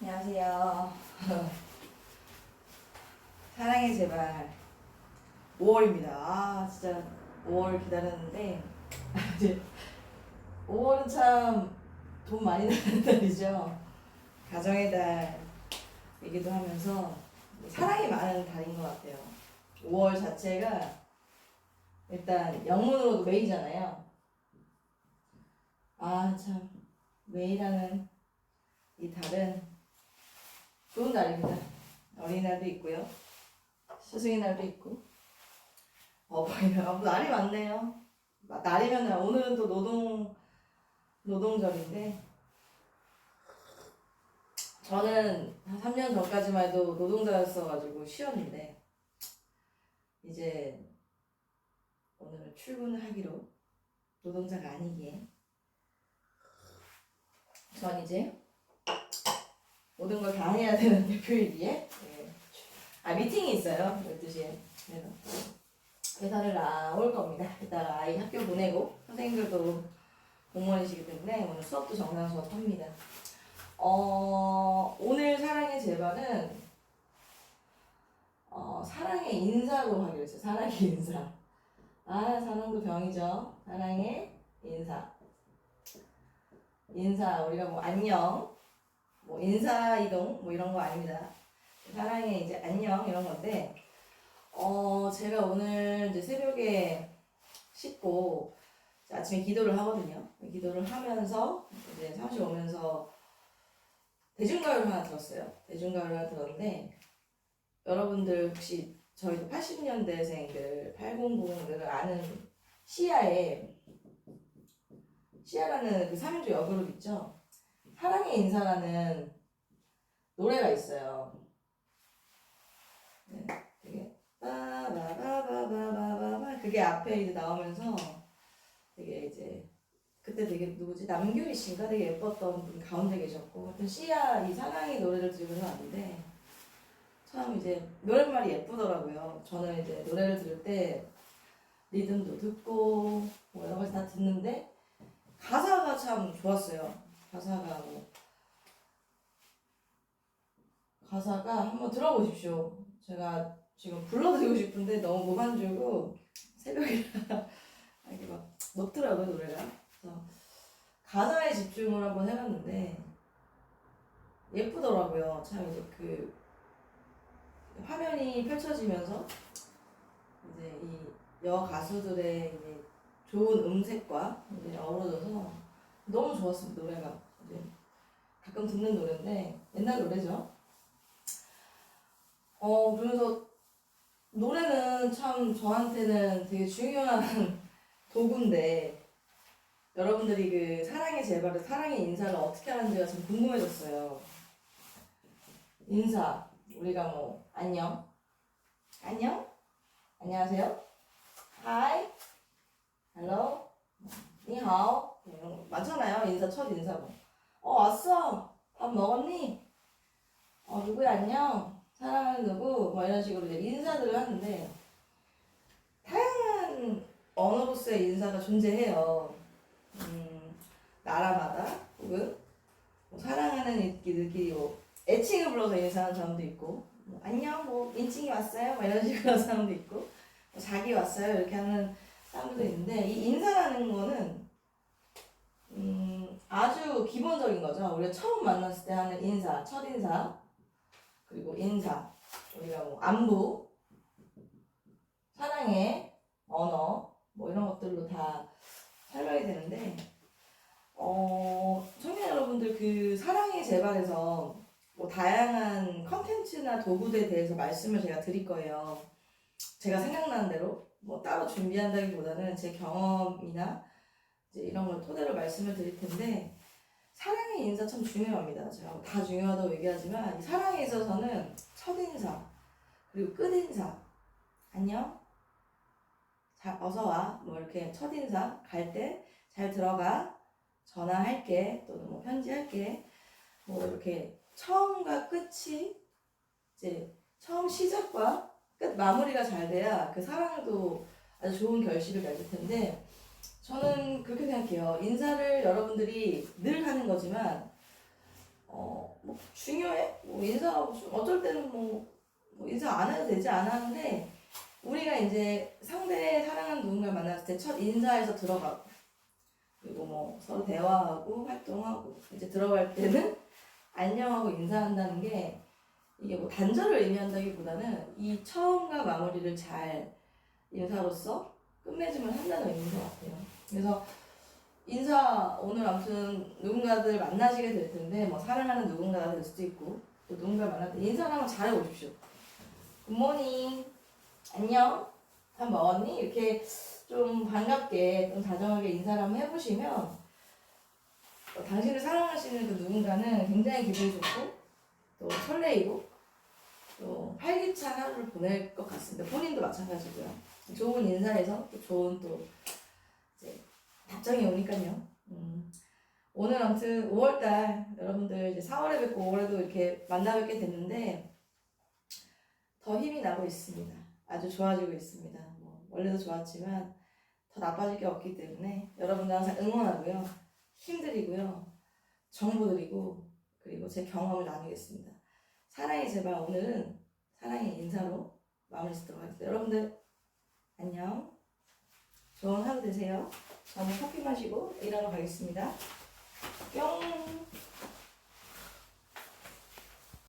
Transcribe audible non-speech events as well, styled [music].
안녕하세요. [laughs] 사랑의 제발 5월입니다. 아 진짜 5월 기다렸는데 [laughs] 이제 5월은 참 돈 많이 나는 달이죠. [laughs] 가정의 달이기도 하면서 사랑이 많은 달인 것 같아요. 5월 자체가 일단 영문으로도 메이잖아요. 아 참 메이라는 이 달은 좋은 날입니다. 어린이날도 있고요. 스승의 날도 있고 어버이날 어, 날이 많네요. 마- 날이면 오늘은 또 노동 노동절인데 저는 한 3년 전까지만 해도 노동자였어가지고 쉬었는데 이제 오늘 출근을 하기로 노동자가 아니기에 전 이제 모든 걸 다 해야 되는 대표이기에? 예. 아 미팅이 있어요. 12시에. 그래서 회사를 나올 겁니다. 이따가 아이 학교 보내고 선생님들도 공무원이시기 때문에 오늘 수업도 정상 수업합니다. 어, 오늘 사랑의 제발은 어, 사랑의 인사로 하기로 했어요. 사랑의 [laughs] 인사. 아 사랑도 병이죠. 사랑의 인사. 인사 우리가 뭐 안녕 뭐 인사 이동 뭐 이런 거 아닙니다. 사랑의 이제 안녕 이런 건데 어 제가 오늘 이제 새벽에 씻고 아침에 기도를 하거든요. 기도를 하면서 이제 사무실 오면서 대중가요를 하나 들었어요. 대중가요를 하나 들었는데 여러분들 혹시 저희도 80년대생들 800을 아는 시아의 시아라는 그 3인조 여그룹 있죠? 사랑의 인사라는 노래가 있어요. 네, 되게 빠바바바바바바 그게 앞에 이제 나오면서 되게 이제 그때 되게 누구지 남규리 씨인가 되게 예뻤던 분 가운데 계셨고 하여튼 씨야 이 사랑의 노래를 들으면서 왔는데 참 이제 노랫말이 예쁘더라고요. 저는 이제 노래를 들을 때 리듬도 듣고 뭐 여러 가지 다 듣는데 가사가 참 좋았어요. 가사가 뭐 가사가 한번 들어보십시오. 제가 지금 불러드리고 싶은데 너무 무반주고 새벽이라 [laughs] 이게 막 높더라고요 노래가. 그래서 가사에 집중을 한번 해봤는데 예쁘더라고요. 참 이제 그 화면이 펼쳐지면서 이제 이 여 가수들의 이제 좋은 음색과 이제 어우러져서 너무 좋았습니다 노래가. 이제 가끔 듣는 노래인데 옛날 노래죠. 어 그래서 노래는 참 저한테는 되게 중요한 [laughs] 도구인데 여러분들이 그 사랑의 제발을 사랑의 인사를 어떻게 하는지가 좀 궁금해졌어요. 인사. 우리가 뭐 안녕. 안녕? 안녕하세요. 하이 헬로 니하오? 많잖아요 인사 첫 인사고 어 왔어. 밥 먹었니? 어 누구야 안녕? 사랑하는 누구? 뭐 이런 식으로 이제 인사들을 하는데 다양한 언어로서의 인사가 존재해요. 음 나라마다 혹은 뭐 사랑하는 이들끼리 뭐 애칭을 불러서 인사하는 사람도 있고 뭐 안녕 뭐 인칭이 왔어요? 뭐 이런 [laughs] 식으로 하는 사람도 있고 뭐 자기 왔어요? 이렇게 하는 사람들도 있는데 이 인사라는 거는 음, 아주 기본적인 거죠. 우리가 처음 만났을 때 하는 인사, 첫 인사, 그리고 인사, 우리가 뭐 안부, 사랑의 언어, 뭐 이런 것들로 다 설명이 되는데, 어, 청년 여러분들 그 사랑의 제발에서 뭐 다양한 컨텐츠나 도구들에 대해서 말씀을 제가 드릴 거예요. 제가 생각나는 대로 뭐 따로 준비한다기보다는 제 경험이나 이제 이런 걸 토대로 말씀을 드릴 텐데 사랑의 인사 참 중요합니다. 제가 뭐다 중요하다고 얘기하지만 이 사랑에 있어서는 첫 인사 그리고 끝 인사 안녕 자 어서 와 뭐 이렇게 첫 인사 갈 때 잘 들어가 전화할게 또는 뭐 편지할게 뭐 이렇게 처음과 끝이 이제 처음 시작과 끝 마무리가 잘 돼야 그 사랑도 아주 좋은 결실을 맺을 텐데 저는 그렇게 생각해요. 인사를 여러분들이 늘 하는 거지만 어, 뭐 중요해? 뭐 인사하고 좀 어쩔 때는 뭐, 뭐 인사 안 해도 되지 안 하는데 우리가 이제 상대 사랑하는 누군가를 만났을 때 첫 인사에서 들어가고 그리고 뭐 서로 대화하고 활동하고 이제 들어갈 때는 안녕하고 인사한다는 게 이게 뭐 단절을 의미한다기보다는 이 처음과 마무리를 잘 인사로서 끝맺음을 한다는 의미인 것 같아요. 그래서 인사 오늘 아무튼 누군가들 만나시게 될 텐데 뭐 사랑하는 누군가가 될 수도 있고 또 누군가를 만날 때 인사를 한번 잘해 보십시오. 굿모닝 안녕 밥 먹었니? 이렇게 좀 반갑게 좀 다정하게 인사를 한번 해보시면 어, 당신을 사랑하시는 그 누군가는 굉장히 기분이 좋고 또 설레이고 또 활기찬 하루를 보낼 것 같습니다. 본인도 마찬가지고요. 좋은 인사에서 또 좋은 또 이제 답장이 오니까요. 음. 오늘 아무튼 5월달 여러분들 이제 4월에 뵙고 5월에도 이렇게 만나 뵙게 됐는데 더 힘이 나고 있습니다. 아주 좋아지고 있습니다. 뭐 원래도 좋았지만 더 나빠질 게 없기 때문에 여러분들 항상 응원하고요. 힘드리고요. 정보 드리고 그리고 제 경험을 나누겠습니다. 사랑의 제발 오늘은 사랑의 인사로 마무리 짓도록 하겠습니다. 여러분들 안녕. 좋은 하루 되세요. 저는 커피 마시고 일하러 가겠습니다. 뿅.